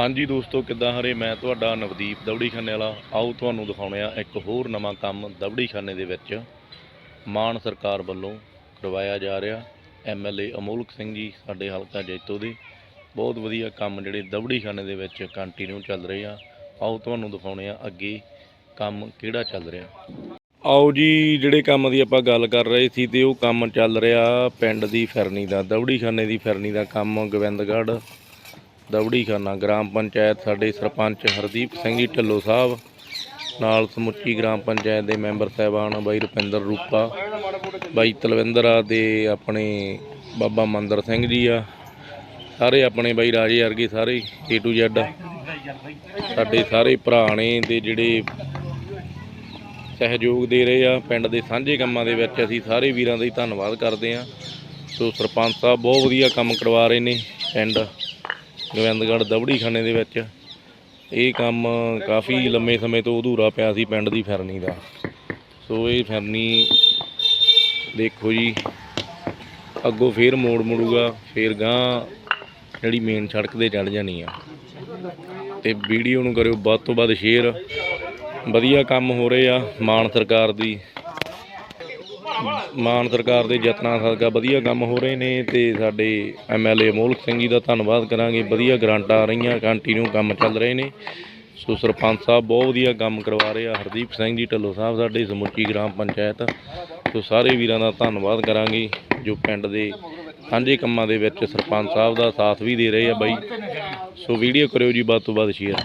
ਹਾਂਜੀ ਦੋਸਤੋ, ਕਿੱਦਾਂ ਹਰੇ? ਮੈਂ ਤੁਹਾਡਾ ਨਵਦੀਪ ਦਵੜੀ ਖਾਨੇ ਵਾਲਾ। ਆਓ ਤੁਹਾਨੂੰ ਦਿਖਾਉਣੇ ਆ ਇੱਕ ਹੋਰ ਨਵਾਂ ਕੰਮ ਦਵੜੀਖਾਨੇ ਦੇ ਵਿੱਚ। ਮਾਨ ਸਰਕਾਰ ਵੱਲੋਂ ਕਰਵਾਇਆ ਜਾ ਰਿਹਾ। ਐਮਐਲਏ ਅਮੋਲਕ ਸਿੰਘ ਜੀ, ਸਾਡੇ ਹਲਕਾ ਜੈਤੋ ਦੇ। ਬਹੁਤ ਵਧੀਆ ਕੰਮ ਜਿਹੜੇ ਦਵੜੀਖਾਨੇ ਦੇ ਵਿੱਚ ਕੰਟੀਨਿਊ ਚੱਲ ਰਹੇ ਆ। ਆਓ ਤੁਹਾਨੂੰ ਦਿਖਾਉਣੇ ਆ ਅੱਗੇ ਕੰਮ ਕਿਹੜਾ ਚੱਲ ਰਿਹਾ। ਆਓ ਜੀ, ਜਿਹੜੇ ਕੰਮ ਦੀ ਆਪਾਂ ਗੱਲ ਕਰ ਰਹੇ ਸੀ ਤੇ ਉਹ ਕੰਮ ਚੱਲ ਰਿਹਾ ਪਿੰਡ ਦੀ ਫਿਰਨੀ ਦਾ, ਦਵੜੀਖਾਨੇ ਦੀ ਫਿਰਨੀ ਦਾ ਕੰਮ, ਗੋਬਿੰਦਗੜ੍ਹ। ਦਵੜੀਖਾਨਾ ਗ੍ਰਾਮ ਪੰਚਾਇਤ ਸਾਡੇ ਸਰਪੰਚ ਹਰਦੀਪ ਸਿੰਘ ਜੀ ਢੱਲੋ ਸਾਹਿਬ, ਨਾਲ ਸਮੁੱਚੀ ਗ੍ਰਾਮ ਪੰਚਾਇਤ ਦੇ ਮੈਂਬਰ ਸਾਹਿਬਾਨ ਬਾਈ ਰੁਪਿੰਦਰ ਰੂਪਾ, ਬਾਈ ਤਲਵਿੰਦਰ ਆ ਤੇ ਆਪਣੇ ਬਾਬਾ ਮੰਦਰ ਸਿੰਘ ਜੀ ਆ, ਸਾਰੇ ਆਪਣੇ ਬਾਈ ਰਾਜੇ ਵਰਗੇ ਸਾਰੇ A to Z, ਸਾਡੇ ਸਾਰੇ ਭਰਾ ਨੇ ਤੇ ਜਿਹੜੇ ਸਹਿਯੋਗ ਦੇ ਰਹੇ ਆ, ਪਿੰਡ ਦੇ ਸਾਂਝੇ ਕੰਮਾਂ ਦੇ ਵਿੱਚ ਅਸੀਂ ਸਾਰੇ ਵੀਰਾਂ ਦਾ ਹੀ ਧੰਨਵਾਦ ਕਰਦੇ ਆ। ਸੋ ਸਰਪੰਚ ਸਾਹਿਬ ਬਹੁਤ ਵਧੀਆ ਕੰਮ ਕਰਵਾ ਰਹੇ ਨੇ ਪਿੰਡ। ਗੋਬਿੰਦਗੜ੍ਹ ਦਬੜੀ ਖਾਨੇ ਦੇ ਵਿੱਚ। ਇਹ ਕੰਮ ਕਾਫੀ ਲੰਮੇ ਸਮੇਂ ਤੋਂ ਅਧੂਰਾ ਪਿਆ ਸੀ ਪਿੰਡ ਦੀ ਫਿਰਨੀ ਦਾ। ਸੋ ਇਹ ਫਿਰਨੀ ਦੇਖੋ ਜੀ, ਅੱਗੋਂ ਫੇਰ ਮੋੜ ਮੁੜੂਗਾ, ਫੇਰ ਗਾਂ ਜਿਹੜੀ ਮੇਨ ਸੜਕ ਤੇ ਚੜ ਜਾਣੀ ਆ। ਤੇ ਵੀਡੀਓ ਨੂੰ ਕਰਿਓ ਵੱਧ ਤੋਂ ਵੱਧ ਸ਼ੇਅਰ ਵਧੀਆ ਕੰਮ ਹੋ ਰਹੇ ਆ ਮਾਨ ਸਰਕਾਰ ਦੀ। ਮਾਨ ਸਰਕਾਰ ਦੇ ਯਤਨਾਂ ਸਦਕਾ ਵਧੀਆ ਕੰਮ ਹੋ ਰਹੇ ਨੇ ਤੇ ਸਾਡੇ ਐਮਐਲਏ ਮੋਲਕ ਸਿੰਘ ਜੀ ਦਾ ਧੰਨਵਾਦ ਕਰਾਂਗੇ। ਵਧੀਆ ਗਰਾਂਟਾਂ ਆ ਰਹੀਆਂ ਕੰਟੀਨਿਊ ਕੰਮ ਚੱਲ ਰਹੇ ਨੇ। ਸੋ ਸਰਪੰਚ ਸਾਹਿਬ ਬਹੁਤ ਵਧੀਆ ਕੰਮ ਕਰਵਾ ਰਹੇ ਆ। ਹਰਦੀਪ ਸਿੰਘ ਜੀ ਢੱਲੋ ਸਾਹਿਬ ਸਾਡੇ ਸਮੁੱਚੀ ਗ੍ਰਾਮ ਪੰਚਾਇਤ। ਸੋ ਸਾਰੇ ਵੀਰਾਂ ਦਾ ਧੰਨਵਾਦ ਕਰਾਂਗੇ ਜੋ ਪਿੰਡ ਦੇ ਸਾਂਝੇ ਕੰਮਾਂ ਦੇ ਵਿੱਚ ਸਰਪੰਚ ਸਾਹਿਬ ਦਾ ਸਾਥ ਵੀ ਦੇ ਰਹੇ ਆ ਬਾਈ। ਸੋ ਵੀਡੀਓ ਕਰਿਓ ਜੀ, ਵੱਧ ਤੋਂ ਵੱਧ ਸ਼ੇਅਰ